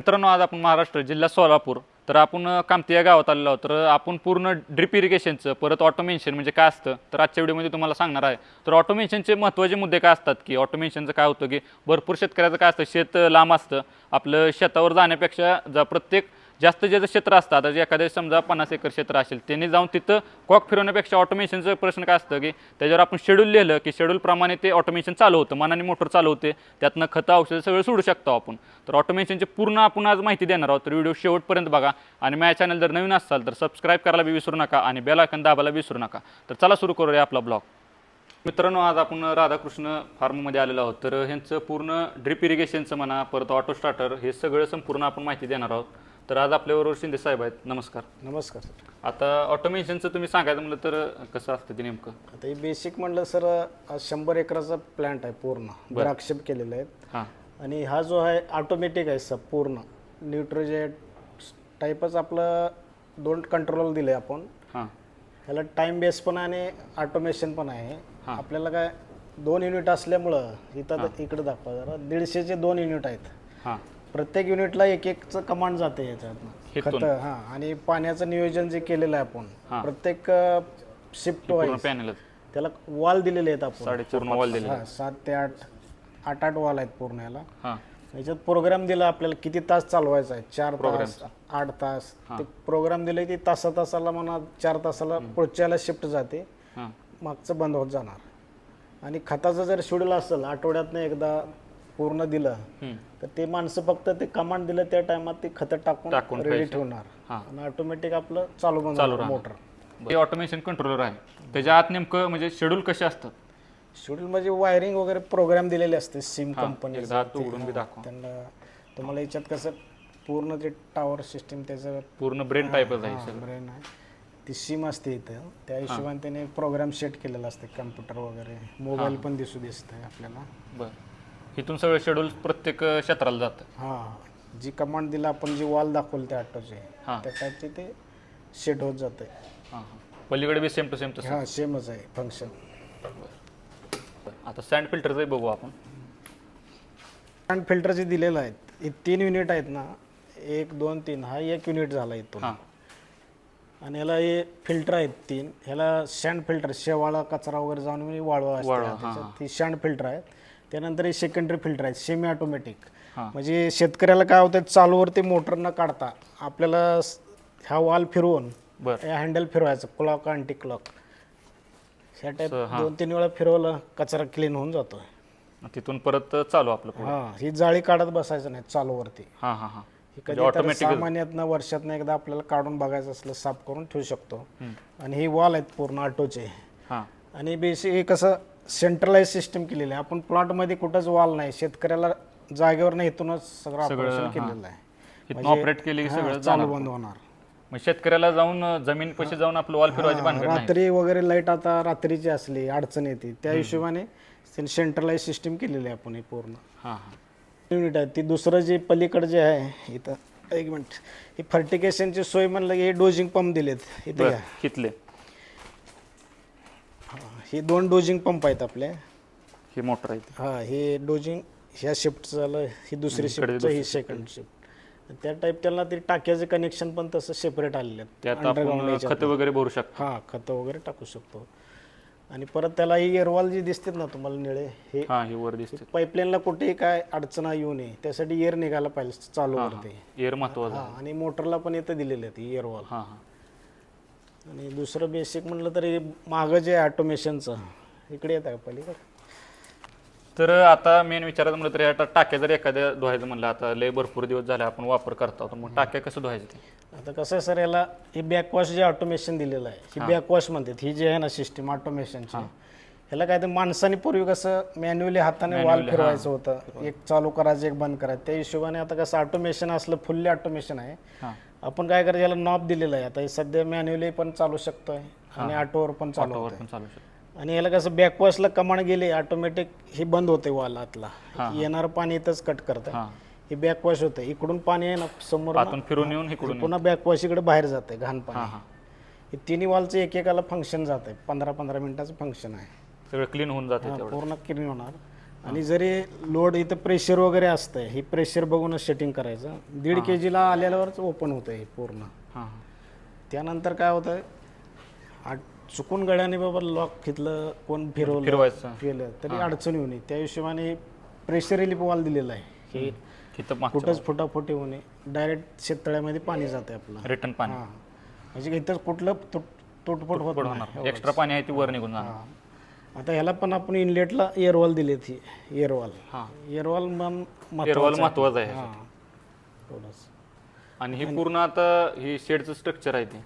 मित्रांनो आज आपण महाराष्ट्र जिल्हा सोलापूर तर आपण कामतिया कामती या गावात आलेलो आहोत. तर आपण पूर्ण ड्रिप इरिगेशनचं परत ऑटोमेशन म्हणजे काय असतं तर आजच्या व्हिडिओमध्ये तुम्हाला सांगणार आहे. तर ऑटोमेशनचे महत्त्वाचे मुद्दे काय असतात की ऑटोमेशनचं काय होतं की भरपूर शेतकऱ्याचं काय असतं शेत लांब असतं. आपलं शेतावर जाण्यापेक्षा जा प्रत्येक जास्त ज्याचं क्षेत्र असतं आता जे एखाद्या समजा पन्नास एकर क्षेत्र असेल त्यांनी जाऊन तिथं कॉक फिरवण्यापेक्षा ऑटोमेशनचं प्रश्न काय असतं की त्याच्यावर आपण शेड्यूल लिहिलं की शेड्यूलप्रमाणे ते ऑटोमेशन चालू होतं मनाने मोटर चालू होते. त्यातनं खतं औषधं सगळं सोडू शकतो आपण. तर ऑटोमेशनची पूर्ण आपण आज माहिती देणार आहोत. तर व्हिडिओ शेवटपर्यंत बघा. आणि माझ्या चॅनल जर नवीन असाल तर सबस्क्राईब करायला बी विसरू नका आणि बेल आयकन दाबायला विसरू नका. तर चला सुरू करूया आपला ब्लॉग मित्रांनो आज आपण राधाकृष्ण फार्ममध्ये आलेलो आहोत. तर ह्यांचं पूर्ण ड्रिप इरिगेशनचं म्हणा परत ऑटो स्टार्टर हे सगळं संपूर्ण आपण माहिती देणार आहोत. तर आज आपल्याबरोबर शिंदे साहेब आहेत. नमस्कार. नमस्कार सर. आता ऑटोमेशनचं तुम्ही सांगायचं म्हटलं तर कसं असतं ते नेमकं? आता हे बेसिक म्हणलं सर शंभर एकराचा प्लांट आहे पूर्ण. द्राक्षेप केलेले आहेत. हां. आणि हा जो आहे ऑटोमॅटिक आहे सब पूर्ण. न्यूट्रोजेट टाईपच आपलं दोन कंट्रोल दिले आपण. हां. ह्याला टाईम बेस पण आहे आणि ऑटोमेशन पण आहे. आपल्याला काय दोन युनिट असल्यामुळं इथं इकडे दाखवा जरा दीडशेचे दोन युनिट आहेत. हां. प्रत्येक युनिटला एक एकचं कमांड जाते याच्यातनं? खतं हां. आणि पाण्याचं नियोजन जे केलेलं आहे आपण प्रत्येक शिफ्ट पूर्ण वाईज त्याला वॉल दिलेले आहेत आपण. पूर्ण वॉल दिले हा सात ते आठ आठ आठ वॉल आहेत पूर्ण याला. हां. याच्यात प्रोग्राम दिला आपल्याला किती तास चालवायचा आहे? चार तास आठ तास. ते प्रोग्राम दिले की तासा तासाला म्हणा चार तासाला पुढच्याला शिफ्ट जाते. हां. मागचं बंद होत जाणार. आणि खताचं जर शेड्यूल असेल आठवड्यातनं एकदा पूर्ण दिलं. तर ते माणसं फक्त ते कमांड दिलं त्या टायमात ते खतं टाकून रेडी ठेवणार. हां. आणि ऑटोमॅटिक आपलं चालू बंद चालू. मोटर हे ऑटोमेशन कंट्रोलर आहे. त्याच्या आत नेमकं म्हणजे शेड्यूल कसे असतात? शेड्यूल म्हणजे वायरिंग वगैरे प्रोग्राम दिलेले असते सिम कंपनी त्यांना तुम्हाला याच्यात कसं पूर्ण ते टावर सिस्टीम त्याचं पूर्ण ब्रेन टाईपच आहे ब्रेन आहे. ती सिम असते इथं. त्या हिशोबाने त्याने प्रोग्राम सेट केलेला असते कम्प्युटर वगैरे. मोबाईल पण दिसू दिसतंय आपल्याला. बरं. इथून सगळं शेड्यूल प्रत्येक क्षेत्राला जातं. हां. जी कमांड दिला आपण जी वॉल दाखवली त्या ऑटोचे हां. त्या टाईपचे ते सेट होत जाते हां हां. पलीकडे बी सेम टू सेम तसं. हां सेमच आहे फंक्शन आता सँड फिल्टरचंही बघू आपण. आणि फिल्टर जे दिलेलं आहेत हे तीन युनिट आहेत ना एक दोन तीन हा एक युनिट झाला इथून. हां. आणि ह्याला हे फिल्टर आहेत तीन ह्याला सँड फिल्टर शेवाळा कचरा वगैरे जाऊन वाळवा असते. वाळवा, त्याच्यात ती सँड फिल्टर आहेत. त्यानंतर हे सेकंडरी फिल्टर आहेत सेमी ऑटोमॅटिक हां. म्हणजे शेतकऱ्याला काय होतं चालूवरती मोटर न काढता आपल्याला ह्या वाल फिरवून या हँडल फिरवायचं क्लॉक अँटी क्लॉक ह्या टाईप हां. दोन तीन वेळा फिरवलं कचरा क्लीन होऊन जातो तिथून परत चालू आपलं हां ही जाळी काढत बसायचं नाही चालूवरती. हां हां हां. ही सामान्यातनं वर्षातनं एकदा आपल्याला काढून बघायचं असलं साफ करून ठेवू शकतो. आणि ही वॉल आहेत पूर्ण ऑटोचे. हां. आणि बेसिक हे कसं सेंट्रलाइज सिस्टम केलेलं आहे. आपण प्लॉटमध्ये कुठंच वॉल नाही. शेतकऱ्याला जागेवर नाही इथूनच सगळं ऑपरेशन केलेलं आहे. इथून ऑपरेट केली की हां, सगळं चालू बंद होणार. मग शेतकऱ्याला जाऊन जमीन पशी जाऊन आपलं वॉल फिरवायची भानगड नाही. रात्री वगैरे लाइट आता रात्रीची असली अडचण येते. त्या हिशोबाने सेंट्रलाइज सिस्टीम केलेली आहे आपण ही पूर्ण. हां हां. युनिट आहे. ती दुसरं जे पलीकडे जे आहे इथं एक मिनिट. ही फर्टिगेशनची सोय म्हणलं की हे डोजिंग पंप दिलेत. इथे बरं घ्या. कितले? हे दोन डोजिंग पंप आहेत आपले. ही मोटर आहे ती. हा हे डोजिंग ह्या शिफ्ट झालं ही दुसरी शिफ्ट ही सेकंड शिफ्ट त्या टाईप त्याला ते टाक्याचे कनेक्शन पण तसं सेपरेट आलेले आहेत. त्यात आपण खतं वगैरे भरू शकतो. हा खतं वगैरे टाकू शकतो. आणि परत त्याला ही एअरवॉल जी दिसतात ना तुम्हाला निळे हे हां ही वर दिसते. पाईपलाईनला कुठेही काय अडचण येऊ नये. त्यासाठी एअर निघायला पाहिजे चालू वरती. एअर महत्वाचं हा आणि मोटरला पण इथं दिलेले आहेत एअरवॉल हां हां. आणि दुसरं बेसिक म्हणलं तरी मागं जे ऑटोमेशनचं इकडे येत आहे पलीकडे? तर आता मेन विचारायचं म्हणलं तर आता टाक्या जर एखाद्या धुवायचं म्हणलं आता लय भरपूर दिवस झाले आपण वापर करतो तर मग टाक्या कसं धुवायचं ते? आता कसं आहे सर याला हे बॅकवॉश जे ऑटोमेशन दिलेलं आहे ही बॅकवॉश म्हणतात ही जी आहे ना सिस्टीम ऑटोमेशनची ह्याला काय ते माणसाने पूर्वी कसं मॅन्युअली हाताने वॉल फिरवायचं होतं एक चालू करायचं एक बंद करायचं त्या हिशोबाने आता कसं ऑटोमेशन असलं फुल्ली ऑटोमेशन आहे. हां. आपण काय करायचं याला नॉब दिलेलं आहे. आता हे सध्या मॅन्युअली पण चालू शकतोय आणि ऑटोवर पण चालू वर होतंय. पण चालू शकतो आणि याला कसं बॅकवॉशला कमांड गेले ऑटोमॅटिक हे बंद होते वॉल आतला येणारं पाणी इथंच कट करतं हां. हे बॅकवॉश होतं इकडून पाणी आहे ना समोर ना, आतून फिरून येऊन इकडून पुन्हा बॅकवॉश इकडे बाहेर जाते घाण हां पाणी. हां हे. तिन्ही वॉलचं एकेकाला फंक्शन जात आहे पंधरा पंधरा मिनिटाचं फंक्शन आहे. सगळं क्लीन होऊन जाते तेवढं. पूर्ण क्लीन होणार. आणि जरी लोड इथं प्रेशर वगैरे असतंय ही प्रेशर बघूनच सेटिंग करायचं. दीड के जीला आल्यावरच ओपन होतं हे पूर्ण. हां त्यानंतर काय होतं चुकून गड्याने बाबा लॉक घेतलं कोण फिरवलं फिरवायचं. केलं तरी अडचण येऊ नये. त्या हिशोबाने प्रेशर रिलीफ वॉल दिलेला आहे. की तिथं मागचं कुठंच फुटाफुटी होऊ नये. डायरेक्ट शेततळ्यामध्ये पाणी जाते आपलं. रिटर्न पाणी. हां. म्हणजे इथं कुठलं तुट तुटफुट होत नाही. एक्स्ट्रा पाणी आहे ती वर निघून जाणार. आता ह्याला पण आपण इनलेटला एअरवॉल दिली ती एअरवॉल हां. एअरवॉल मन एअरवॉल महत्वाचं आहे हां. आणि ही पूर्ण आता ही शेडचं स्ट्रक्चर आहे ते.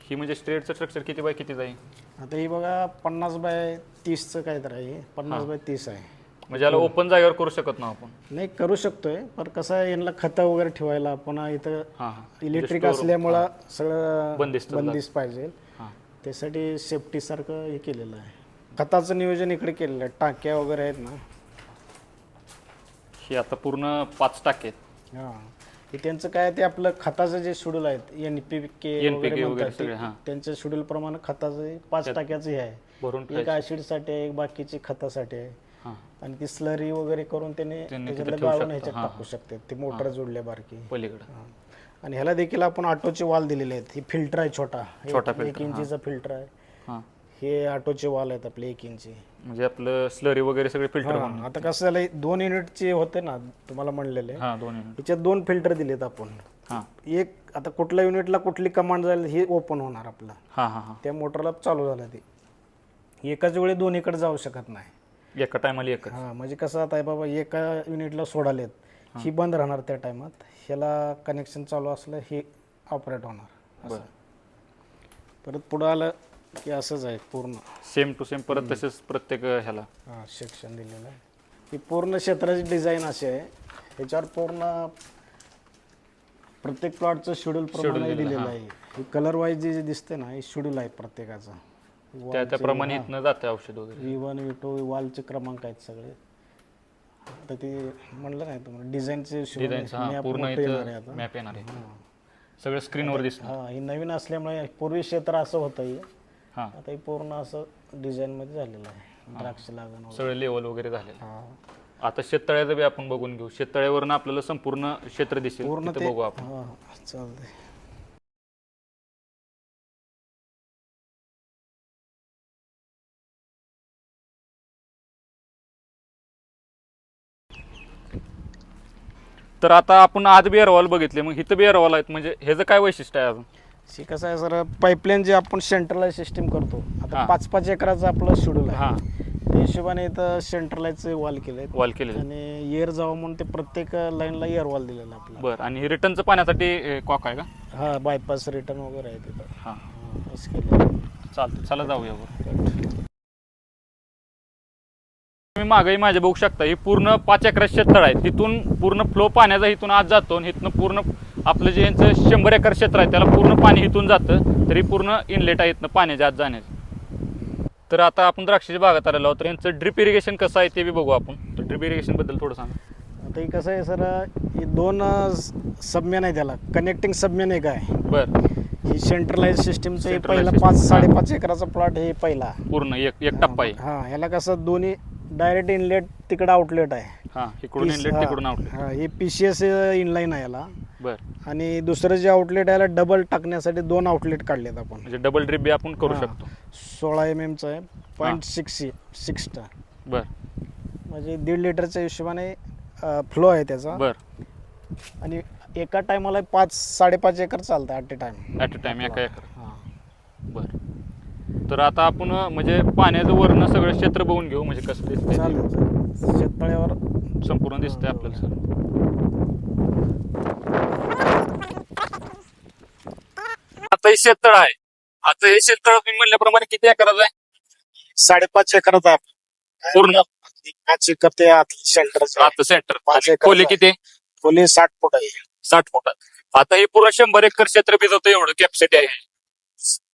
ही म्हणजे स्ट्रेटचं स्ट्रक्चर किती बाय किती जाईल? आता ही बघा पन्नास बाय तीसचं काय तर आहे. पन्नास बाय तीस आहे. म्हणजे याला ओपन जागेवर करू शकत ना आपण. नाही करू शकतोय पण कसं आहे यांना खतं वगैरे ठेवायला पुन्हा इथं हां हां. इलेक्ट्रिक असल्यामुळं सगळं बंदिस्त बंदिस्त पाहिजे. हां. त्यासाठी सेफ्टीसारखं हे केलेलं आहे. खताचं नियोजन इकडे केलेलं आहे. टाक्या वगैरे आहेत ना. ही आता पूर्ण पाच टाके आहेत. हां. त्यांचं काय ते आपलं खताचं जे शेड्यूल आहेत एन पी के NPK वगैरे वगैरे म्हणतात सगळे, ते- हां. त्यांच्या शेड्यूल प्रमाणे खताचं हे पाच टाक्याचं हे आहे. भरून एक ऍसिडसाठी आहे एक बाकीची खतासाठी आहे. हां. आणि ती स्लरी वगैरे करून त्याने त्यांनी तिथे त्याच्यातलं ठेवू गाळून. ह्याच्यात हां, टाकू शकते ते मोटर जोडल्या बारकी. पलीकडं. हां. आणि ह्याला देखील आपण ऑटोचे वाल दिलेले आहेत. ही फिल्टर आहे छोटा. एक- छोटा एक filter, इंचीचा फिल्टर आहे. हां ऑटोचे वाल आहेत आपले एक इंची म्हणजे आपलं स्लरी वगैरे सगळे फिल्टर हां, आता कसं झालंय दोन युनिटचे होते ना तुम्हाला म्हणलेले. हां दोन युनिट याच्यात दोन फिल्टर दिलेत आपण. हां. एक आता कुठल्या युनिटला कुठली कमांड जाईल हे ओपन होणार आपलं. हां हां हां. त्या मोटरला चालू झालं ते. एकाच वेळी दोन्हीकडे जाऊ शकत नाही. एका टायमाला एकच. हां म्हणजे कसं आता आहे बाबा एका युनिटला सोडालेत. ही. बंद राहणार त्या टायमात ह्याला कनेक्शन चालू असलं हे ऑपरेट होणार. असं. परत पुढं आलं की असंच आहे पूर्ण. सेम टू सेम परत तसेच प्रत्येक ह्याला. हां सेक्शन दिलेलं आहे. ही पूर्ण क्षेत्राची डिझाईन अशी आहे. ह्याच्यावर पूर्ण प्रत्येक प्लॉटचं शेड्यूल प्रमाणे दिलेलं आहे ही. कलर वाईज जे जे दिसते ना हे शेड्यूल आहे प्रत्येकाचं. त्या त्याप्रमाणे इथनं जाते औषध वगैरे. व्ही वन व्ही टू वालचे क्रमांक आहेत सगळे. तर ते म्हणलं नाही तुम्हाला डिझाईनचे हां पूर्ण इथं मॅप येणार आहे. सगळं स्क्रीनवर दिसणार. हां ही नवीन असल्यामुळे पूर्वी क्षेत्र असं होतं हे हां. आता हे पूर्ण असं डिझाईनमध्ये झालेलं आहे. द्राक्ष लागण वगैरे. सगळं लेवल वगैरे झालेलं हां. आता शेततळ्याचं बी आपण बघून घेऊ. शेततळ्यावरनं आपल्याला संपूर्ण क्षेत्र दिसेल. पूर्ण तिथं ते बघू आपण. हां चालतंय. तर आता आपण आज बी अहवाल बघितले. मग इथं बी अहवाल आहेत. म्हणजे ह्याचं काय वैशिष्ट्य आहे अजून? हे कसं आहे सर पाईपलाईन जे आपण सेंट्रलाइज सिस्टीम करतो आता हां. पाच पाच एकराचं आपलं शेड्यूल आहे. हां. त्या हिशोबाने इथं सेंट्रलाइजचे वॉल केले वॉल केलेलं आणि एअर जावं म्हणून ते प्रत्येक लाईनला एअर वॉल दिलेला आहे आपला. बरं आणि रिटर्नचं पाण्यासाठी कॉक आहे का? हा बायपास रिटर्न वगैरे आहे तिथं. हां. हां, असं केलं आहे. चालतं चला जाऊया तुम्ही मागही माझ्या बघू शकता ही पूर्ण पाच एकर क्षेत्र आहे. तिथून पूर्ण फ्लो पाण्याचा इथून आज जातो आणि इथनं पूर्ण आपलं जे यांचं शंभर एकर क्षेत्र आहे त्याला पूर्ण पाणी इथून जातं तरी पूर्ण इनलेट आहे इथनं पाण्याच्या आत जाण्याचं. तर आता आपण द्राक्षाच्या बागात आलेलो आहोत तर यांचं ड्रिप इरिगेशन कसं आहे ते बी बघू आपण. तर ड्रिप इरिगेशनबद्दल थोडं सांगा. आता हे कसं आहे सर हे दोन सबमेन आहे त्याला. कनेक्टिंग सबमेन एक आहे. बरं. ही सेंट्रलाइज सिस्टीमचं हे Centralized पहिला system. पाच साडेपाच एकराचा प्लॉट हे पहिला. पूर्ण एक एक टप्पा आहे. हा ह्याला कसं दोन्ही डायरेक्ट इनलेट तिकडं आउटलेट आहे. हां इकडून इनलेट तिकडून आउटलेट हा, हे पी सी एस इनलाईन आहे याला बरं. आणि दुसरं जे आउटलेट आहे याला डबल टाकण्यासाठी दोन आउटलेट काढलेत आपण. म्हणजे डबल ड्रिप बी आपण करू हां. शकतो. सोळा एम एमचं आहे. पॉईंट सिक्स सिक्स बरं. म्हणजे दीड लिटरच्या हिशोबाने फ्लो आहे त्याचा. बरं. आणि एका टायमाला पाच साडेपाच एकर चालतं at a time at a time एका एकर. हां. बर. तर आता आपण अं, म्हणजे पाण्याचं वर्ण सगळं क्षेत्र बघून घेऊ म्हणजे कसं दिसतंय चालेल चालेल. शेततळ्यावर संपूर्ण दिसतंय आपल्याला सर आता हे शेततळ आहे. आता हे शेततळ तुम्ही म्हणल्याप्रमाणे किती एकराचं आहे? साडेपाच एकराचा आहे. पूर्ण? पाच एकर ते सेंटर आता सेंटर पाच एकराचं खोली आहे. किती? खोली साठ फूट आहे. साठ फुटात आता हे पूर्ण शंभर एकर क्षेत्र भिजवतं एवढं कॅपॅसिटी आहे.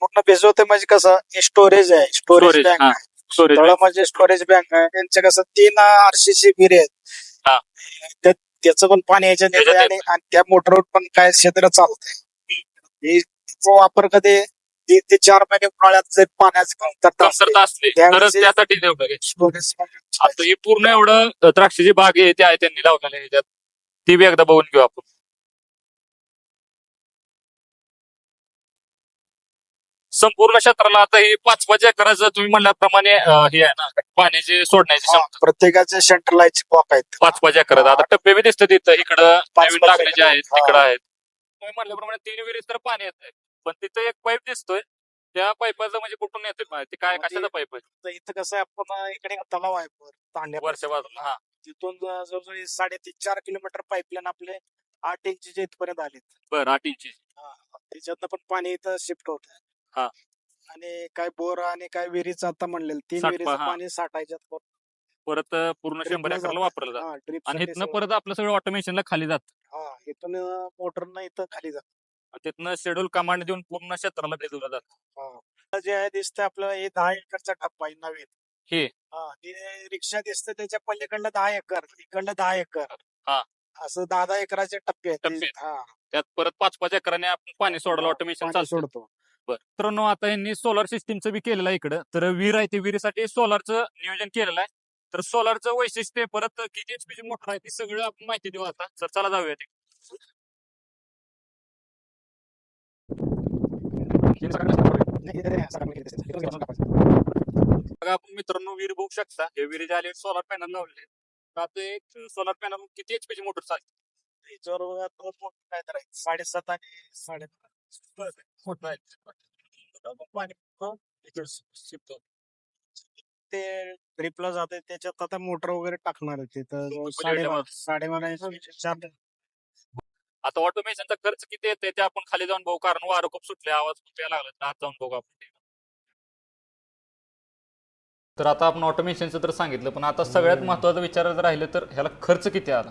पूर्ण भिजवते म्हणजे कसं? स्टोरेज आहे. स्टोरेज बँक हा. स्टोरेज तळ म्हणजे स्टोरेज बँक आहे. त्यांचं कसं? तीन आरसीसी विहिरी हा. आहेत त्या- त्याचं पण पाणी याच्यात येतंय आणि आणि त्या मोटरवर पण काय क्षेत्र चालतंय. हे वापर कधी तीन ते चार महिने उन्हाळ्यात जर पाण्याची कमतरता असली, कमतरता असली त्यावेळेस तरच हे- त्यासाठी लागेल आता ही पूर्ण एवढं द्राक्षाची बाग आहे ते आहे त्यांनी लावलेली आहे त्यात. ती बी एकदा बघून घेऊ आपण. संपूर्ण क्षेत्राला आता ही पाच पाच एकराचं तुम्ही म्हणल्याप्रमाणे अ, हे आहे ना पाण्याची सोडण्याची हा, क्षमता. प्रत्येकाचे सेंट्रलाइज कॉक आहेत. पाच पाच एकरात. आता टप्पे बी दिसतात तिथं इकडं पाच नवीन पाच लागण्याचे आहेत. तिकडं आहेत. तुम्ही म्हणल्याप्रमाणे तीन विहिरीत तर पाणी येत आहे. पण तिथं एक पाईप दिसतोय. त्या पाईपाचं म्हणजे कुठून येतोय पाणी? ते काय मग ते- कशाचा पाईप आहे? तर इथं कसं आहे आपण इकडे तलाव आहे वर, तांड्या वरच्या बाजूला हा. तिथून जवळजवळ साडेतीन चार किलोमीटर पाईपलाईन आपले आठ इंचीचे इथपर्यंत आले बरं आठ इंची. त्याच्यातनं पण पाणी इथं शिफ्ट होत हा. आणि काय बोर आणि काय विहिरीचं आता म्हणलेलं तीन विहिरीचं हा. पाणी साठायच्यात परत अ, पूर्ण Drip शंभर ला एकरला जातं. वापरलं जातं. हा ड्रिप आणि इथनं परत आपलं सगळं ऑटोमेशनला खाली जात. हा इथून मोटरनं इथं खाली जात. तिथनं शेड्यूल कमांड देऊन पूर्ण क्षेत्राला भिजवलं जातं. जे आहे दिसतं आपल्याला हे दहा एकरचा टप्पा आहे नवीन. हे? हा ते रिक्षा दिसते त्याच्या पलीकडलं दहा एकर इकडलं दहा एकर. हा. असं दहा दहा एकराचे टप्पे आहेत टप्पे. ते- हा. त्यात परत पाच पाच एकराने आपण पाणी सोडायला ऑटोमेशन पाणी चालतं. सोडतो. मित्रांनो आता यांनी सोलार सिस्टीमचं बी केलेलं आहे इकडं. तर विहीर आहे ते विहिरीसाठी सोलारचं नियोजन केलेलं आहे. तर सोलारचं वैशिष्ट्य परत किती एचपीची मोटर आहे ती सगळं आपण माहिती देऊ आता. तर चला जाऊया ते बघा आपण मित्रांनो विहीर बघू शकता हे विहिरीच्या आले सोलार पॅनल लावले आता एक सोलार पॅनल किती एचपीची मोटर चालते त्याच्यावर बघा दोन मोटर काय तर. साडेसात आणि साडे मोटर पाणी. ते ड्रिपला जाते त्याच्यात आता मोटर वगैरे टाकणार आहे तिथं साडेबारा बाजूला. साडेबारा चार आता ऑटोमेशनचा खर्च किती येते ते आपण खाली जाऊन बघू. कारण वारं खूप सुटले आवाज खूप यायला लागला तर आत जाऊन बघू आपण तर आता आपण ऑटोमेशनचं तर सांगितलं पण आता सगळ्यात महत्वाचं विचारायचं राहिलं तर ह्याला खर्च किती आला?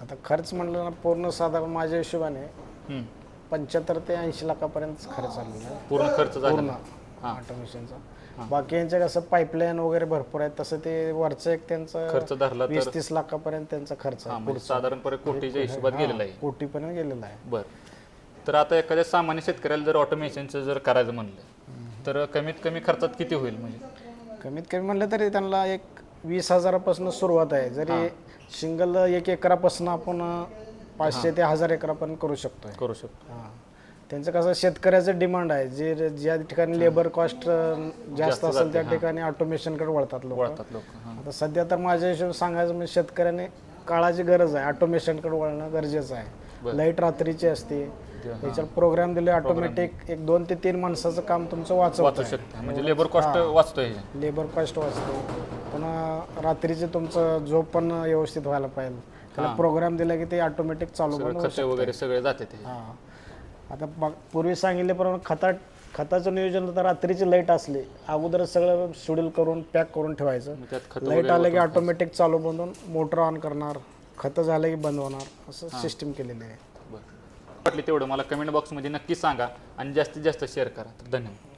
आता खर्च म्हणलं ना पूर्ण साधारण माझ्या हिशोबाने हम्म. पंच्याहत्तर ते ऐंशी लाखापर्यंत खर्च आलेला. आहे पूर्ण खर्च झाला हा. ऑटोमेशनचा. बाकी यांचं कसं पाईपलाईन वगैरे भरपूर आहे तसं ते वरचं एक त्यांचं खर्च धरला वीस तर तीस लाखापर्यंत त्यांचा खर्च हा आहे म्हणजे साधारणपणे कोटीच्या हिशोबात गेलेला आहे. कोटीपर्यंत गेलेला आहे. बर. तर आता एखाद्या सामान्य शेतकऱ्याला जर ऑटोमेशनचं जर करायचं म्हणलं तर कमीत कमी खर्चात किती होईल म्हणजे? कमीत कमी म्हणलं तरी त्यांना एक वीस हजारापासून सुरुवात आहे. जरी सिंगल एक एकरापासून आपण पाचशे ते हजार एकरापर्यंत करू शकतोय. करू शकतो हा. त्यांचं कसं शेतकऱ्याचं डिमांड आहे. जे ज्या ठिकाणी लेबर कॉस्ट जास्त असेल त्या ठिकाणी ऑटोमेशनकडे वळतात लोक. वळतात लोक आता सध्या तर माझ्या हिशोब सांगायचं म्हणजे शेतकऱ्याने काळाची गरज आहे. ऑटोमेशनकडे वळणं गरजेचं आहे. लाइट रात्रीची असते. त्याच्यावर प्रोग्राम दिले ऑटोमॅटिक एक दोन ते तीन माणसाचं काम तुमचं वाचू वाचवत शकतं. म्हणजे लेबर कॉस्ट वाचतोय. लेबर कॉस्ट वाचते पुन्हा रात्रीचे तुमचं झोप पण व्यवस्थित व्हायला पाहिजे. त्याला प्रोग्राम दिला की ते ऑटोमॅटिक चालू वगैरे सगळे जाते ते. हा. आता बघ- पूर्वी सांगितल्याप्रमाणे खता खताचं नियोजन तर रात्रीची लाइट असली अगोदरच सगळं शेड्यूल करून पॅक करून ठेवायचं. मग त्यात खत लाइट आलं की ऑटोमॅटिक चालू होऊन मोटर ऑन करणार खतं झालं की बंद होणार असं सिस्टीम केलेली आहे. वाटली तेवढं. मला कमेंट बॉक्समध्ये नक्की सांगा आणि जास्तीत जास्त शेअर करा. तर धन्यवाद.